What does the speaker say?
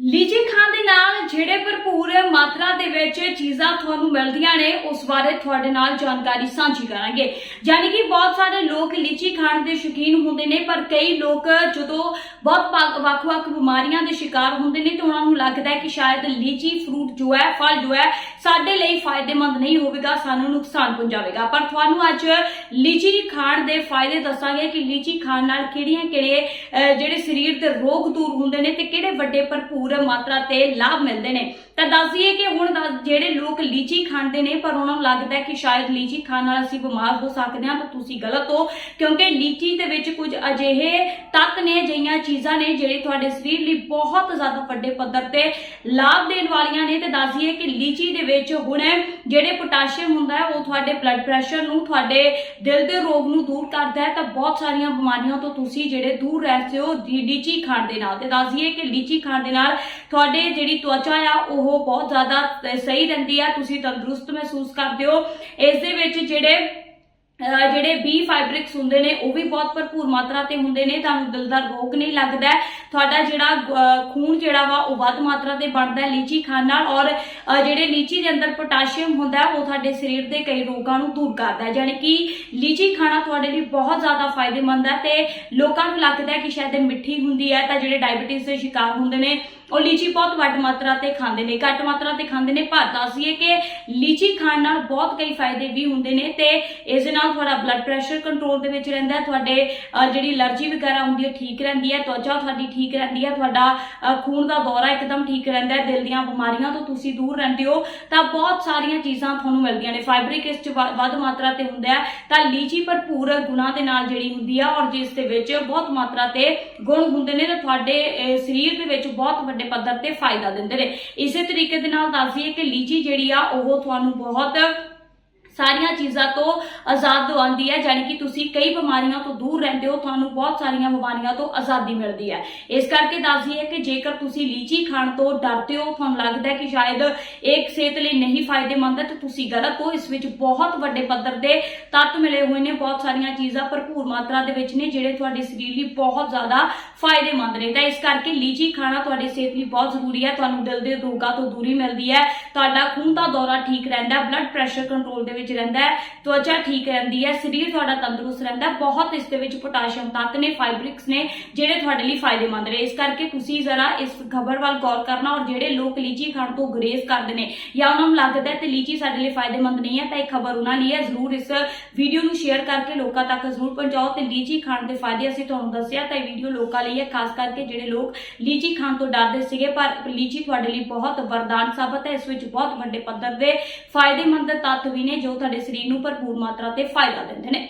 ਲੀਚੀ ਖਾਣ ਦੇ ਨਾਲ ਜਿਹੜੇ ਭਰਪੂਰ ਮਾਤਰਾ ਦੇ ਵਿੱਚ ਚੀਜ਼ਾਂ ਤੁਹਾਨੂੰ ਮਿਲਦੀਆਂ ਨੇ, ਉਸ ਬਾਰੇ ਤੁਹਾਡੇ ਨਾਲ ਜਾਣਕਾਰੀ ਸਾਂਝੀ ਕਰਾਂਗੇ। ਯਾਨੀ ਕਿ ਬਹੁਤ ਸਾਰੇ ਲੋਕ ਲੀਚੀ ਖਾਣ ਦੇ ਸ਼ੌਕੀਨ ਹੁੰਦੇ ਨੇ, ਪਰ ਕਈ ਲੋਕ ਜਦੋਂ ਬਹੁਤ ਵੱਖ-ਵੱਖ ਬਿਮਾਰੀਆਂ ਦੇ ਸ਼ਿਕਾਰ ਹੁੰਦੇ ਨੇ, ਤਾਂ ਉਹਨਾਂ ਨੂੰ ਲੱਗਦਾ ਹੈ ਕਿ ਸ਼ਾਇਦ ਲੀਚੀ, ਫਰੂਟ ਜੋ ਹੈ, ਫਲ ਜੋ ਹੈ, ਸਾਡੇ ਲਈ ਫਾਇਦੇਮੰਦ ਨਹੀਂ ਹੋਵੇਗਾ, ਸਾਨੂੰ ਨੁਕਸਾਨ ਪਹੁੰਚਾਵੇਗਾ। ਪਰ ਤੁਹਾਨੂੰ ਅੱਜ ਲੀਚੀ ਖਾਣ ਦੇ ਫਾਇਦੇ ਦੱਸਾਂਗੇ ਕਿ ਲੀਚੀ ਖਾਣ ਨਾਲ ਕਿਹੜੀਆਂ-ਕਿਹੜੇ ਜਿਹੜੇ ਸਰੀਰ ਦੇ ਰੋਗ ਦੂਰ ਹੁੰਦੇ ਨੇ ਤੇ ਕਿਹੜੇ ਵੱਡੇ ਭਰਪੂਰ ਮਾਤਰਾ ਤੇ ਲਾਭ ਮਿਲਦੇ ਨੇ। ਤਾਂ ਦੱਸੀਏ ਕਿ ਹੁਣ ਜਿਹੜੇ ਲੋਕ ਲੀਚੀ ਖਾਂਦੇ ਨੇ, ਪਰ ਉਹਨਾਂ ਨੂੰ ਲੱਗਦਾ ਹੈ ਕਿ ਸ਼ਾਇਦ ਲੀਚੀ ਖਾਣ ਨਾਲ ਅਸੀਂ ਬਿਮਾਰ ਹੋ ਸਕਦੇ ਹਾਂ, ਤਾਂ ਤੁਸੀਂ ਗਲਤ ਹੋ, ਕਿਉਂਕਿ ਲੀਚੀ ਦੇ ਵਿੱਚ ਕੁਝ ਅਜਿਹੇ ਤੱਤ ਨੇ ਅਜਿਹੀਆਂ ਚੀਜ਼ਾਂ ਨੇ, ਜਿਹੜੇ ਤੁਹਾਡੇ ਸਰੀਰ ਲਈ ਬਹੁਤ ਜ਼ਿਆਦਾ ਵੱਡੇ ਪੱਧਰ ਤੇ ਲਾਭ ਦੇਣ ਵਾਲੀਆਂ ਨੇ। ਤੇ ਦੱਸੀਏ ਕਿ ਲੀਚੀ ਦੇ ਵਿੱਚ ਹੁਣ ਜਿਹੜੇ ਪੋਟਾਸ਼ੀਅਮ ਹੁੰਦਾ ਹੈ, ਉਹ ਤੁਹਾਡੇ ਬਲੱਡ ਪ੍ਰੈਸ਼ਰ ਨੂੰ, ਤੁਹਾਡੇ ਦਿਲ ਦੇ ਰੋਗ ਨੂੰ ਦੂਰ ਕਰਦਾ ਹੈ। ਤਾਂ ਬਹੁਤ ਸਾਰੀਆਂ ਬਿਮਾਰੀਆਂ ਤੋਂ ਤੁਸੀਂ ਜਿਹੜੇ ਦੂਰ ਰਹਿ ਹੋ ਲੀਚੀ ਖਾਣ ਦੇ ਨਾਲ। ਤੇ ਦੱਸੀਏ ਕਿ ਲੀਚੀ ਖਾਣ ਦੇ ਨਾਲ ਤੁਹਾਡੇ ਜਿਹੜੀ ਤਵਚਾ ਆ, ਉਹ ਉਹ ਬਹੁਤ ਜ਼ਿਆਦਾ ਸਹੀ ਰਹਿੰਦੀ ਆ, ਤੁਸੀਂ ਤੰਦਰੁਸਤ ਮਹਿਸੂਸ ਕਰਦੇ ਹੋ। ਇਸ ਦੇ ਵਿੱਚ ਜਿਹੜੇ ਜਿਹੜੇ ਬੀ ਫਾਈਬਰਿਕਸ ਹੁੰਦੇ ਨੇ, ਉਹ ਵੀ ਬਹੁਤ ਭਰਪੂਰ ਮਾਤਰਾ ਤੇ ਹੁੰਦੇ ਨੇ, ਤੁਹਾਨੂੰ ਦਿਲ ਦਾ ਰੋਗ ਨਹੀਂ ਲੱਗਦਾ। ਤੁਹਾਡਾ ਜਿਹੜਾ ਖੂਨ ਜਿਹੜਾ ਵਾ, ਉਹ ਵੱਧ ਮਾਤਰਾ ਤੇ ਬਣਦਾ ਲੀਚੀ ਖਾਣ ਨਾਲ ਔਰ ਜਿਹੜੇ ਲੀਚੀ ਦੇ ਅੰਦਰ ਪੋਟਾਸ਼ੀਅਮ ਹੁੰਦਾ, ਉਹ ਤੁਹਾਡੇ ਸਰੀਰ ਦੇ ਕਈ ਰੋਗਾਂ ਨੂੰ ਦੂਰ ਕਰਦਾ ਹੈ। ਯਾਨੀ ਕਿ ਲੀਚੀ ਖਾਣਾ ਤੁਹਾਡੇ ਲਈ ਬਹੁਤ ਜ਼ਿਆਦਾ ਫਾਇਦੇਮੰਦ ਹੈ ਤੇ ਲੋਕਾਂ ਨੂੰ ਲੱਗਦਾ ਹੈ ਕਿ ਸ਼ਾਇਦ ਇਹ ਮਿੱਠੀ ਹੁੰਦੀ ਹੈ ਤਾਂ ਜਿਹੜੇ ਡਾਇਬੀਟਿਸ ਦੇ ਸ਼ਿਕਾਰ ਹੁੰਦੇ ਨੇ ਉਹ ਲੀਚੀ ਬਹੁਤ ਵੱਡ ਮਾਤਰਾ ਤੇ ਖਾਂਦੇ ਨੇ, ਘੱਟ ਮਾਤਰਾ ਤੇ ਖਾਂਦੇ ਨੇ, ਪਰ ਦੱਸੀਏ ਕਿ ਲੀਚੀ ਖਾਣ ਨਾਲ ਬਹੁਤ ਕਈ ਫਾਇਦੇ ਵੀ ਹੁੰਦੇ ਨੇ ਤੇ ਇਸ ਦੇ ਨਾਲ ਤੁਹਾਡਾ ਬਲੱਡ ਪ੍ਰੈਸ਼ਰ ਕੰਟਰੋਲ ਦੇ ਵਿੱਚ ਰਹਿੰਦਾ ਤੁਹਾਡੇ ਜਿਹੜੀ ਅਲਰਜੀ ਵਗੈਰਾ ਹੁੰਦੀ ਹੈ, ਠੀਕ ਰਹਿੰਦੀ ਹੈ ਤਵਚਾ ਤੁਹਾਡੀ ਠੀਕ ਰਹਿੰਦੀ ਹੈ, ਤੁਹਾਡਾ ਖੂਨ ਦਾ ਦੌਰਾ ਇੱਕਦਮ ਠੀਕ ਰਹਿੰਦਾ ਹੈ, ਦਿਲ ਦੀਆਂ ਬਿਮਾਰੀਆਂ ਤੋਂ ਤੁਸੀਂ ਦੂਰ ਰਹਿੰਦੇ ਹੋ, ਤਾਂ ਬਹੁਤ ਸਾਰੀਆਂ ਚੀਜ਼ਾਂ ਤੁਹਾਨੂੰ ਮਿਲਦੀਆਂ ਨੇ ਫਾਈਬਰਿਕ ਇਸ ਚ ਵ- ਵੱਧ ਮਾਤਰਾ ਤੇ ਹੁੰਦਾ ਹੈ, ਤਾਂ ਲੀਚੀ ਭਰਪੂਰ ਗੁਣਾਂ ਦੇ ਨਾਲ ਜਿਹੜੀ ਹੁੰਦੀ ਆ ਔਰ ਜਿਸ ਦੇ ਵਿੱਚ ਬਹੁਤ ਮਾਤਰਾ ਤੇ ਗੁਣ ਹੁੰਦੇ ਨੇ, ਤੇ ਤੁਹਾਡੇ ਸਰੀਰ ਦੇ ਵਿੱਚ ਬਹੁਤ ਵੱਡੇ ਪੱਧਰ ਤੇ ਫਾਇਦਾ ਦਿੰਦੇ ਨੇ। ਇਸੇ ਤਰੀਕੇ ਦੇ ਨਾਲ ਦੱਸਦੀਏ ਕਿ ਲੀਚੀ ਜਿਹੜੀ ਆ, ਉਹ ਤੁਹਾਨੂੰ ਬਹੁਤ ਸਾਰੀਆਂ ਚੀਜ਼ਾਂ ਤੋਂ ਆਜ਼ਾਦ ਦਵਾਉਂਦੀ ਹੈ ਯਾਨੀ ਕਿ ਤੁਸੀਂ ਕਈ ਬਿਮਾਰੀਆਂ ਤੋਂ ਦੂਰ ਰਹਿੰਦੇ ਹੋ, ਤੁਹਾਨੂੰ ਬਹੁਤ ਸਾਰੀਆਂ ਬਿਮਾਰੀਆਂ ਤੋਂ ਆਜ਼ਾਦੀ ਮਿਲਦੀ ਹੈ। ਇਸ ਕਰਕੇ ਦੱਸਦੀ ਹੈ ਕਿ ਜੇਕਰ ਤੁਸੀਂ ਲੀਚੀ ਖਾਣ ਤੋਂ ਡਰਦੇ ਹੋ, ਤੁਹਾਨੂੰ ਲੱਗਦਾ ਹੈ ਕਿ ਸ਼ਾਇਦ ਇਹ ਸਿਹਤ ਲਈ ਨਹੀਂ ਫਾਇਦੇਮੰਦ ਹੈ, ਤਾਂ ਤੁਸੀਂ ਗਲਤ ਹੋ। ਇਸ ਵਿੱਚ ਬਹੁਤ ਵੱਡੇ ਪੱਧਰ ਦੇ ਤੱਤ ਮਿਲੇ ਹੋਏ ਨੇ, ਬਹੁਤ ਸਾਰੀਆਂ ਚੀਜ਼ਾਂ ਭਰਪੂਰ ਮਾਤਰਾ ਦੇ ਵਿੱਚ ਨੇ, ਜਿਹੜੇ ਤੁਹਾਡੇ ਸਰੀਰ ਲਈ ਬਹੁਤ ਜ਼ਿਆਦਾ ਫਾਇਦੇਮੰਦ ਨੇ। ਤਾਂ ਇਸ ਕਰਕੇ ਲੀਚੀ ਖਾਣਾ ਤੁਹਾਡੀ ਸਿਹਤ ਲਈ ਬਹੁਤ ਜ਼ਰੂਰੀ ਹੈ। ਤੁਹਾਨੂੰ ਦਿਲ ਦੇ ਰੋਗਾਂ ਤੋਂ ਦੂਰੀ ਮਿਲਦੀ ਹੈ। ਤੁਹਾਡਾ ਖੂਨ ਦਾ ਦੌਰਾ ਠੀਕ ਰਹਿੰਦਾ ਬਲੱਡ ਪ੍ਰੈਸ਼ਰ ਕੰਟਰੋਲ ਦੇ ਵਿੱਚ ਰਹਿੰਦਾ ਹੈ ਤਵਚਾ ਠੀਕ ਰਹਿੰਦੀ ਹੈ, ਸਰੀਰ ਤੁਹਾਡਾ ਤੰਦਰੁਸਤ ਰਹਿੰਦਾ ਬਹੁਤ ਇਸ ਦੇ ਵਿੱਚ ਪੋਟਾਸ਼ੀਅਮ ਤੱਤ ਨੇ ਫਾਈਬਰਿਕਸ ਨੇ, ਜਿਹੜੇ ਤੁਹਾਡੇ ਲਈ ਫਾਇਦੇਮੰਦ ਨੇ। ਇਸ ਕਰਕੇ ਤੁਸੀਂ ਜ਼ਰਾ ਇਸ ਖਬਰ ਵੱਲ ਗੌਰ ਕਰਨਾ ਔਰ ਜਿਹੜੇ ਲੋਕ ਲੀਚੀ ਖਾਣ ਤੋਂ ਗਰੇਜ਼ ਕਰਦੇ ਨੇ ਜਾਂ ਉਹਨਾਂ ਨੂੰ ਲੱਗਦਾ ਹੈ ਤੇ ਲੀਚੀ ਸਾਡੇ ਲਈ ਫਾਇਦੇਮੰਦ ਨਹੀਂ ਹੈ, ਤਾਂ ਇਹ ਖਬਰ ਉਹਨਾਂ ਲਈ ਹੈ। ਜ਼ਰੂਰ ਇਸ ਵੀਡੀਓ ਨੂੰ ਸ਼ੇਅਰ ਕਰਕੇ ਲੋਕਾਂ ਤੱਕ ਜ਼ਰੂਰ ਪਹੁੰਚਾਓ ਤੇ ਲੀਚੀ ਖਾਣ ਦੇ ਫਾਇਦੇ ਅਸੀਂ ਤੁਹਾਨੂੰ ਦੱਸਿਆ, ਤਾਂ ਇਹ ਵੀਡੀਓ ਲੋਕਾਂ ਲਈ ਹੈ, ਖਾਸ ਕਰਕੇ ਜਿਹੜੇ ਲੋਕ ਲੀਚੀ ਖਾਣ ਤੋਂ ਡਰਦੇ ਸੀਗੇ, ਪਰ ਲੀਚੀ ਤੁਹਾਡੇ ਲਈ ਬਹੁਤ ਵਰਦਾਨ ਸਾਬਤ ਹੈ। ਇਸ ਵਿੱਚ ਬਹੁਤ ਵੱਡੇ ਪੱਧਰ ਦੇ ਫਾਇਦੇਮੰਦ ਤੱਤ ਵੀ ਨੇ, ਜੋ ਤੁਹਾਡੇ ਸਰੀਰ ਨੂੰ ਭਰਪੂਰ ਮਾਤਰਾ ਤੇ ਫਾਇਦਾ ਦਿੰਦੇ ਨੇ।